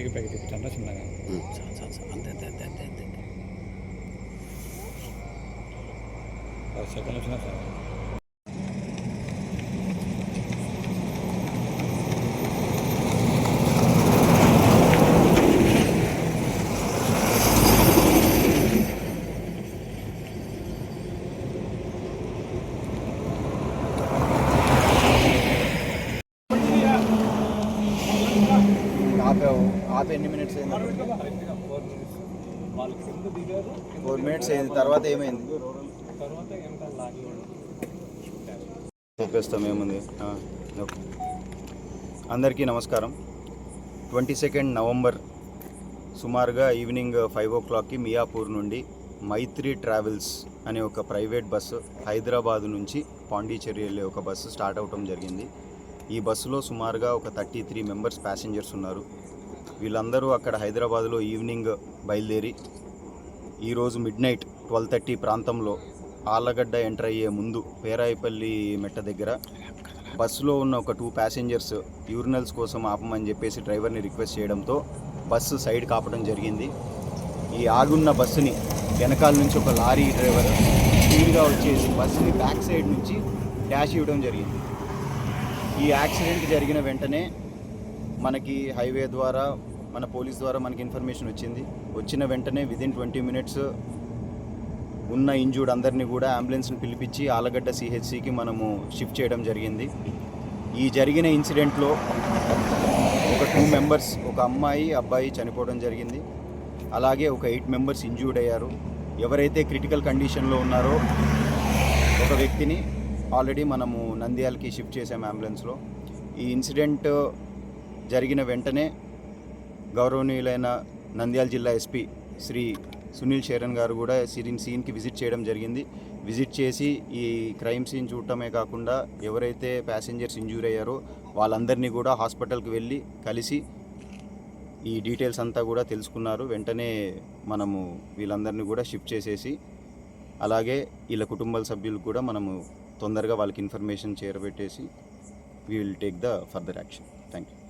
కిందికి పైకి తిప్పుతాండా చిన్నగా పది సెకండ్లు వచ్చినా సార్. ఆపి ఎన్ని మినిట్స్ అయింది? ఫోర్ మినిట్స్ అయింది. తర్వాత ఏమైంది? చూపిస్తాం ఏముంది? ఓకే. అందరికీ నమస్కారం. ట్వంటీ సెకండ్ నవంబర్ సుమారుగా ఈవినింగ్ ఫైవ్ ఓ క్లాక్కి మియాపూర్ నుండి మైత్రి ట్రావెల్స్ అనే ఒక ప్రైవేట్ బస్సు హైదరాబాద్ నుంచి పాండిచేరి వెళ్ళే ఒక బస్సు స్టార్ట్ అవటం జరిగింది. ఈ బస్సులో సుమారుగా ఒక థర్టీ త్రీ మెంబర్స్ ప్యాసింజర్స్ ఉన్నారు. వీళ్ళందరూ అక్కడ హైదరాబాద్లో ఈవినింగ్ బయలుదేరి ఈరోజు మిడ్ నైట్ ట్వెల్వ్ థర్టీ ప్రాంతంలో ఆళ్ళగడ్డ ఎంటర్ అయ్యే ముందు పేరాయిపల్లి మెట్ట దగ్గర బస్సులో ఉన్న ఒక టూ ప్యాసింజర్స్ యూరినల్స్ కోసం ఆపమని చెప్పేసి డ్రైవర్ని రిక్వెస్ట్ చేయడంతో బస్సు సైడ్ కాపడం జరిగింది. ఈ ఆగున్న బస్సుని వెనకాల నుంచి ఒక లారీ డ్రైవర్ స్పీడ్గా వచ్చేసి బస్సుని బ్యాక్ సైడ్ నుంచి డాష్ ఇవ్వడం జరిగింది. ఈ యాక్సిడెంట్ జరిగిన వెంటనే మనకి హైవే ద్వారా మన పోలీస్ ద్వారా మనకి ఇన్ఫర్మేషన్ వచ్చింది. వచ్చిన వెంటనే విదిన్ ట్వంటీ మినిట్స్ ఉన్న ఇంజూర్డ్ అందరినీ కూడా అంబులెన్స్ని పిలిపించి ఆలగడ్డ సిహెచ్సికి మనము షిఫ్ట్ చేయడం జరిగింది. ఈ జరిగిన ఇన్సిడెంట్లో ఒక టూ మెంబర్స్ ఒక అమ్మాయి అబ్బాయి చనిపోవడం జరిగింది. అలాగే ఒక ఎయిట్ మెంబర్స్ ఇంజూర్డ్ అయ్యారు. ఎవరైతే క్రిటికల్ కండిషన్లో ఉన్నారో ఒక వ్యక్తిని ఆల్రెడీ మనము నంద్యాలకి షిఫ్ట్ చేసాము అంబులెన్స్లో ఈ ఇన్సిడెంట్ జరిగిన వెంటనే గౌరవనీయులైన నంద్యాల జిల్లా ఎస్పీ శ్రీ సునీల్ శరణ్ గారు కూడా సీన్ సీన్కి విజిట్ చేయడం జరిగింది. విజిట్ చేసి ఈ క్రైమ్ సీన్ చూడటమే కాకుండా ఎవరైతే ప్యాసింజర్స్ ఇంజూర్ అయ్యారో వాళ్ళందరినీ కూడా హాస్పిటల్కి వెళ్ళి కలిసి ఈ డీటెయిల్స్ అంతా కూడా తెలుసుకున్నారు. వెంటనే మనము వీళ్ళందరినీ కూడా షిఫ్ట్ చేసేసి అలాగే వీళ్ళ కుటుంబ సభ్యులకు కూడా మనము తొందరగా వాళ్ళకి information చేరబెట్టేసి we will take the further action. Thank you